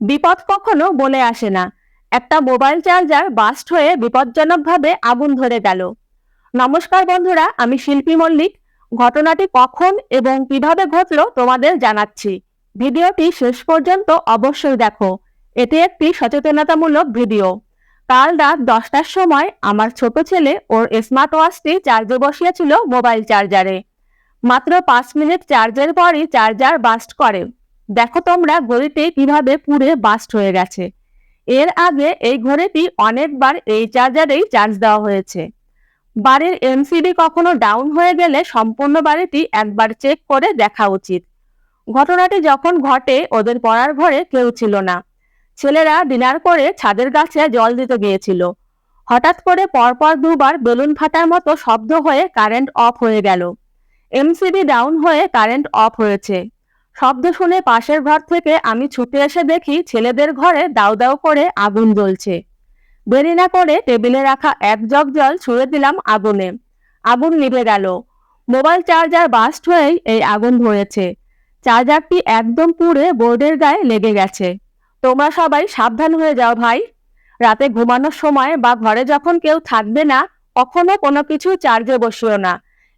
বিপদ কখনো বলে আসে না। একটা মোবাইল চার্জার বাস্ট হয়ে বিপজ্জনকভাবে আগুন ধরে গেল। নমস্কার বন্ধুরা, আমি শিল্পী মল্লিক। ঘটনাটি কখন এবং কীভাবে ঘটলো তোমাদের জানাচ্ছি। ভিডিওটি শেষ পর্যন্ত অবশ্যই দেখো। এটি একটি সচেতনতামূলক ভিডিও। কাল রাত দশটার সময় আমার ছোট ছেলে ওর স্মার্ট ওয়াচটি চার্জে বসিয়েছিল মোবাইল চার্জারে। মাত্র পাঁচ মিনিট চার্জের পরই চার্জার বাস্ট করে। দেখো তোমরা ঘড়িটি কীভাবে পুড়ে বাস্ট হয়ে গেছে। এর আগে এই ঘড়িটি অনেকবার এই চার্জারেই চার্জ দেওয়া হয়েছে। বাড়ির এমসিবি কখনো ডাউন হয়ে গেলে সম্পূর্ণ বাড়িটি একবার চেক করে দেখা উচিত। ঘটনাটি যখন ঘটে, ওদের পড়ার ঘরে কেউ ছিল না। ছেলেরা ডিনার করে ছাদের গাছে জল দিতে গিয়েছিল। হঠাৎ করে পরপর দুবার বেলুন ফাটার মতো শব্দ হয়ে কারেন্ট অফ হয়ে গেল। এমসিবি ডাউন হয়ে কারেন্ট অফ হয়েছে। শব্দ শুনে পাশের ঘর থেকে আমি ছুটে এসে দেখি ছেলেদের ঘরে দাউ দাউ করে আগুন জ্বলছে। দেরি না করে টেবিলে রাখা এক জগ জল ছুঁড়ে দিলাম আগুনে। আগুন নিভে গেল। মোবাইল চার্জার বাস্ট হয়েই এই আগুন ধরেছে। চার্জারটি একদম পুড়ে বোর্ডের গায়ে লেগে গেছে। তোমরা সবাই সাবধান হয়ে যাও ভাই। রাতে ঘুমানোর সময় বা ঘরে যখন কেউ থাকবে না, কখনো কোনো কিছু চার্জে বসিও না।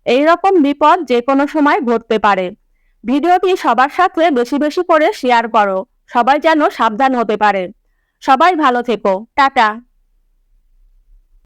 এই রকম বিপদ যে কোনো সময় ঘটতে পারে। ভিডিওটি সবার সাথে বেশি বেশি করে শেয়ার করো। সবাই যেন সাবধান হতে পারে। সবাই ভালো থেকো। টাটা।